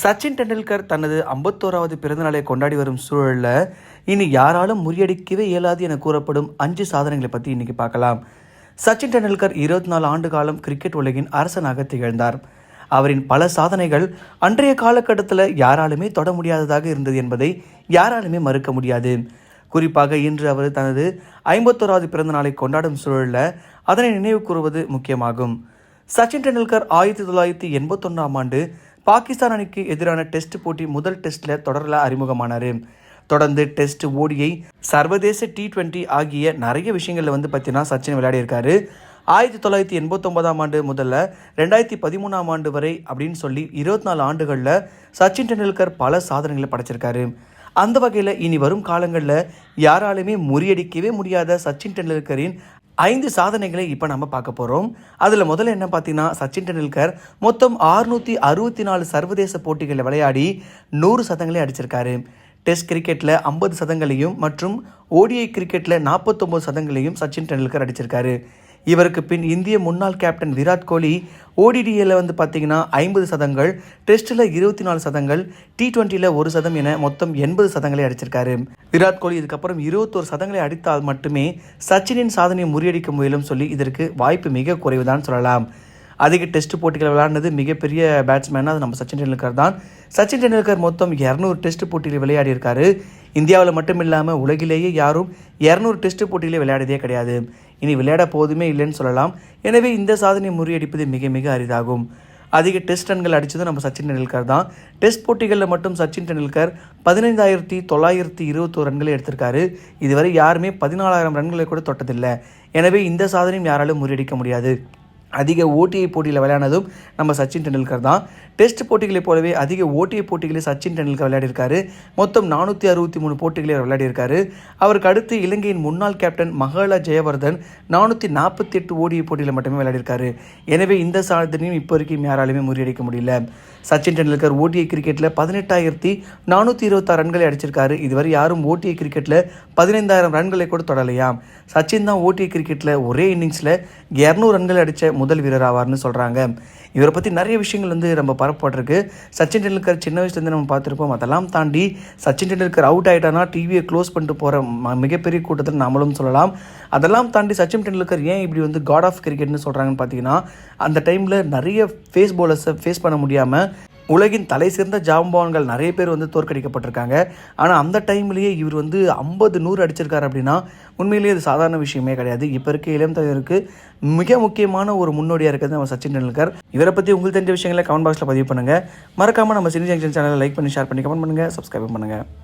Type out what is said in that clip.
சச்சின் டெண்டுல்கர் தனது ஐம்பத்தோராவது பிறந்தநாளை கொண்டாடி வரும் சூழலில் இனி யாராலும் முறியடிக்கவே இயலாது என கூறப்படும் அஞ்சு சாதனைகளை பற்றி இன்னைக்கு பார்க்கலாம். சச்சின் டெண்டுல்கர் இருபத்தி நாலு ஆண்டு காலம் கிரிக்கெட் உலகின் அரசனாக திகழ்ந்தார். அவரின் பல சாதனைகள் அன்றைய காலகட்டத்தில் யாராலுமே தொட முடியாததாக இருந்தது என்பதை யாராலுமே மறுக்க முடியாது. குறிப்பாக இன்று அவர் தனது ஐம்பத்தோராவது பிறந்த நாளை கொண்டாடும் சூழலில் அதனை நினைவு கூறுவது முக்கியமாகும். சச்சின் டெண்டுல்கர் ஆயிரத்தி தொள்ளாயிரத்தி எண்பத்தொன்னாம் ஆண்டு பாகிஸ்தான் அணிக்கு எதிரான டெஸ்ட் போட்டி முதல் டெஸ்ட்டில் தொடரில் அறிமுகமானார். தொடர்ந்து டெஸ்ட் ஓடிஐ சர்வதேச டி டுவெண்ட்டி ஆகிய நிறைய விஷயங்களில் வந்து பார்த்தீங்கன்னா சச்சின் விளையாடியிருக்காரு. ஆயிரத்தி தொள்ளாயிரத்தி எண்பத்தொன்பதாம் ஆண்டு முதல்ல ரெண்டாயிரத்தி பதிமூணாம் ஆண்டு வரை அப்படின்னு சொல்லி இருபத்தி நாலு ஆண்டுகளில் சச்சின் டெண்டுல்கர் பல சாதனைகளை படைச்சிருக்காரு. அந்த வகையில் இனி வரும் காலங்களில் யாராலுமே முறியடிக்கவே முடியாத சச்சின் டெண்டுல்கரின் ஐந்து சாதனைகளை இப்போ நம்ம பார்க்க போகிறோம் அதில் முதல்ல என்ன பார்த்தீங்கன்னா சச்சின் டெண்டுல்கர் மொத்தம் ஆறுநூற்றி அறுபத்தி நாலு சர்வதேச போட்டிகளில் விளையாடி நூறு சதங்களை அடிச்சிருக்காரு. டெஸ்ட் கிரிக்கெட்டில் ஐம்பது சதங்களையும் மற்றும் ஓடிஐ கிரிக்கெட்டில் நாற்பத்தொம்பது சதங்களையும் சச்சின் டெண்டுல்கர் அடிச்சிருக்காரு. இவருக்கு பின் இந்திய முன்னாள் கேப்டன் விராட் கோலி ஓடிடியில் வந்து பார்த்தீங்கன்னா ஐம்பது சதங்கள் டெஸ்ட்டில் இருபத்தி நாலு சதங்கள் டி டுவெண்ட்டியில் ஒரு சதம் என மொத்தம் எண்பது சதங்களை அடிச்சிருக்காரு. விராட் கோலி இதுக்கப்புறம் இருபத்தோரு சதங்களை அடித்தால் மட்டுமே சச்சினின் சாதனையை முறியடிக்க முயலும் சொல்லி இதற்கு வாய்ப்பு மிக குறைவுதான் சொல்லலாம். அதிக டெஸ்ட் போட்டிகள் விளையாடினது மிகப்பெரிய பேட்ஸ்மேனாக அது நம்ம சச்சின் டெண்டுல்கர் தான். சச்சின் டெண்டுல்கர் மொத்தம் இரநூறு டெஸ்ட் போட்டியில் விளையாடி இருக்காரு இந்தியாவில் மட்டும் இல்லாமல் உலகிலேயே யாரும் இரநூறு டெஸ்ட் போட்டியிலே விளையாடியதே கிடையாது. இனி விளையாட போதுமே இல்லைன்னு சொல்லலாம். எனவே இந்த சாதனை முறியடிப்பது மிக மிக அரிதாகும். அதிக டெஸ்ட் ரன்கள் அடித்ததும் நம்ம சச்சின் டெண்டுல்கர் தான். டெஸ்ட் போட்டிகளில் மட்டும் சச்சின் டெண்டுல்கர் பதினைந்தாயிரத்தி தொள்ளாயிரத்தி இருபத்தோரு ரன்களை எடுத்திருக்காரு. இதுவரை யாருமே பதினாலாயிரம் ரன்களை கூட தொட்டதில்லை. எனவே இந்த சாதனையும் யாராலும் முறியடிக்க முடியாது. அதிக ஓடிஐ போட்டியில் விளையாடினதும் நம்ம சச்சின் டெண்டுல்கர் தான். டெஸ்ட் போட்டிகளைப் போலவே அதிக ஓடிஐ போட்டிகளில் சச்சின் டெண்டுல்கர் விளையாடியிருக்காரு. மொத்தம் நானூற்றி அறுபத்தி மூணு போட்டிகளில் விளையாடியிருக்காரு. அவருக்கு அடுத்து இலங்கையின் முன்னாள் கேப்டன் மகளா ஜெயவர்தன் நானூற்றி நாற்பத்தி எட்டு ஓடிஐ போட்டியில் மட்டுமே விளையாடியிருக்காரு. எனவே இந்த சாதனையும் இப்போ வரைக்கும் யாராலுமே முறியடிக்க முடியல. சச்சின் டெண்டுல்கர் ஓடிஐ கிரிக்கெட்டில் பதினெட்டாயிரத்தி நானூற்றி இருபத்தாறு ரன்களை அடிச்சிருக்காரு. இதுவரை யாரும் ஓடிஐ கிரிக்கெட்டில் பதினைந்தாயிரம் ரன்களை கூட தொடலையாம் சச்சின் தான் ஓடிஐ கிரிக்கெட்டில் ஒரே இன்னிங்ஸில் இரநூறு ரன்கள் அடித்த முதல் வீரர் ஆவார்னு சொல்கிறாங்க இவரை பற்றி நிறைய விஷயங்கள் வந்து ரொம்ப பரப்பப்பட்டிருக்கு. சச்சின் டெண்டுல்கர் சின்ன வயசுலேருந்து நம்ம பார்த்துருப்போம். அதெல்லாம் தாண்டி சச்சின் டெண்டுல்கர் அவுட் ஆகிட்டானா டிவியை க்ளோஸ் பண்ணிட்டு போகிற மிகப்பெரிய கூட்டத்தில் நம்மளும் சொல்லலாம். அதெல்லாம் தாண்டி சச்சின் டெண்டுல்கர் ஏன் இப்படி வந்து காட் ஆஃப் கிரிக்கெட்னு சொல்கிறாங்கன்னு பார்த்தீங்கன்னா அந்த டைமில் நிறைய ஃபேஸ் போலர்ஸை ஃபேஸ் பண்ண முடியாமல் உலகின் தலை சிறந்த ஜாம்பவான்கள் நிறைய பேர் வந்து தோற்கடிக்கப்பட்டிருக்காங்க. ஆனால் அந்த டைம்லேயே இவர் வந்து ஐம்பது நூறு அடிச்சிருக்காரு அப்படின்னா உண்மையிலேயே அது சாதாரண விஷயமே கிடையாது. இப்போ இருக்க இளம் தலைவருக்கு மிக முக்கியமான ஒரு முன்னோடியாக இருக்கிறது நம்ம சச்சின் டெண்டுல்கர். இவரை பற்றி உங்களுக்கு தெரிஞ்ச விஷயங்களை கமெண்ட் பாக்ஸில் பதிவு பண்ணுங்கள் மறக்காமல் நம்ம சினி ஜங்ஷன் சேனலை லைக் பண்ணி ஷேர் பண்ணி கமெண்ட் பண்ணுங்கள் சப்ஸ்கிரைப் பண்ணுங்கள்